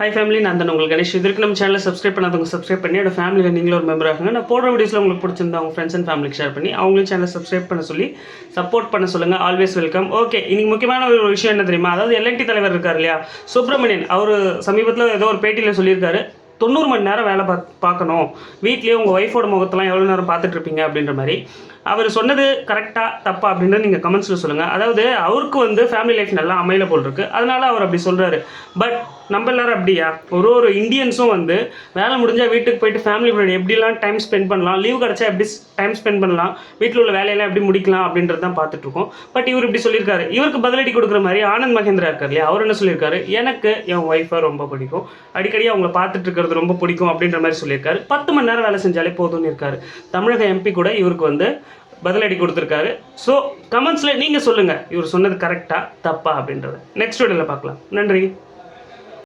High family நான் தான் உங்களுக்கு கணேஷ். இதற்கு நம்ம சேனலை சப்ஸ்கிரைப் பண்ணாதவங்க சப்ஸ்கிரைப் பண்ணி என்னோட ஃபேமிலியில் நீங்களும் ஒரு மெம்பர் ஆகுங்க நான் போடுற வீடியோஸில் உங்களுக்கு பிடிச்சிருந்தா அவங்க ஃப்ரெண்ட்ஸ் அண்ட் ஃபேமிலிக்கு ஷேர் பண்ணி அவங்களும் சேனலை சப்ஸ்கிரைப் பண்ண சொல்லி சப்போர்ட் பண்ண சொல்லுங்கள் ஆல்வேஸ் வெல்கம் ஓகே இன்னைக்கு முக்கியமான ஒரு விஷயம் என்ன தெரியுமா? அதாவது எல்என்டி தலைவர் இருக்கார் இல்லையா? சுப்பிரமணியன். அவர் சமீபத்தில் ஏதோ ஒரு பேட்டியில் சொல்லியிருக்காரு தொண்ணூறு மணி நேரம் வேலை பார்க்கணும். வீட்லேயே உங்கள் ஒய்ஃபோட முகத்தெல்லாம் எவ்வளோ நேரம் பார்த்துட்டு இருப்பீங்க அப்படின்ற மாதிரி. அவர் சொன்னது கரெக்டாக தப்பா அப்படின்னு நீங்கள் கமெண்ட்ஸில் சொல்லுங்கள் அதாவது அவருக்கு வந்து ஃபேமிலி லைஃப் நல்லா அமையல போல் இருக்கு. அதனால் அவர் அப்படி சொல்கிறாரு பட் நம்ம எல்லாரும் அப்படியா? ஒரு ஒரு இந்தியன்ஸும் வந்து வேலை முடிஞ்சால் வீட்டுக்கு போயிட்டு ஃபேமிலி கூட எப்படிலாம் டைம் ஸ்பெண்ட் பண்ணலாம்? லீவ் கிடச்சா எப்படி டைம் ஸ்பெண்ட் பண்ணலாம்? வீட்டில் உள்ள வேலையெல்லாம் எப்படி முடிக்கலாம்? அப்படின்றது தான் பார்த்துட்ருக்கோம் பட் இவர் இப்படி சொல்லியிருக்காரு. இவருக்கு பதிலடி கொடுக்குற மாதிரி ஆனந்த் மகேந்திரா இருக்கார் இல்லையா? அவர் என்ன சொல்லியிருக்காரு? எனக்கு என் ஒய்ஃபை ரொம்ப பிடிக்கும். அடிக்கடி அவங்கள பார்த்துட்டு இருக்கிறது ரொம்ப பிடிக்கும் அப்படின்ற மாதிரி சொல்லியிருக்காரு. பத்து மணி நேரம் வேலை செஞ்சாலே போதும்னு இருக்காரு. தமிழக எம்பி கூட இவருக்கு வந்து பதிலடி கொடுத்துருக்காரு. ஸோ கமெண்ட்ஸில் நீங்கள் சொல்லுங்கள் இவர் சொன்னது கரெக்டாக தப்பா அப்படின்றத. நெக்ஸ்ட் வீடியோவில் பார்க்கலாம். நன்றி.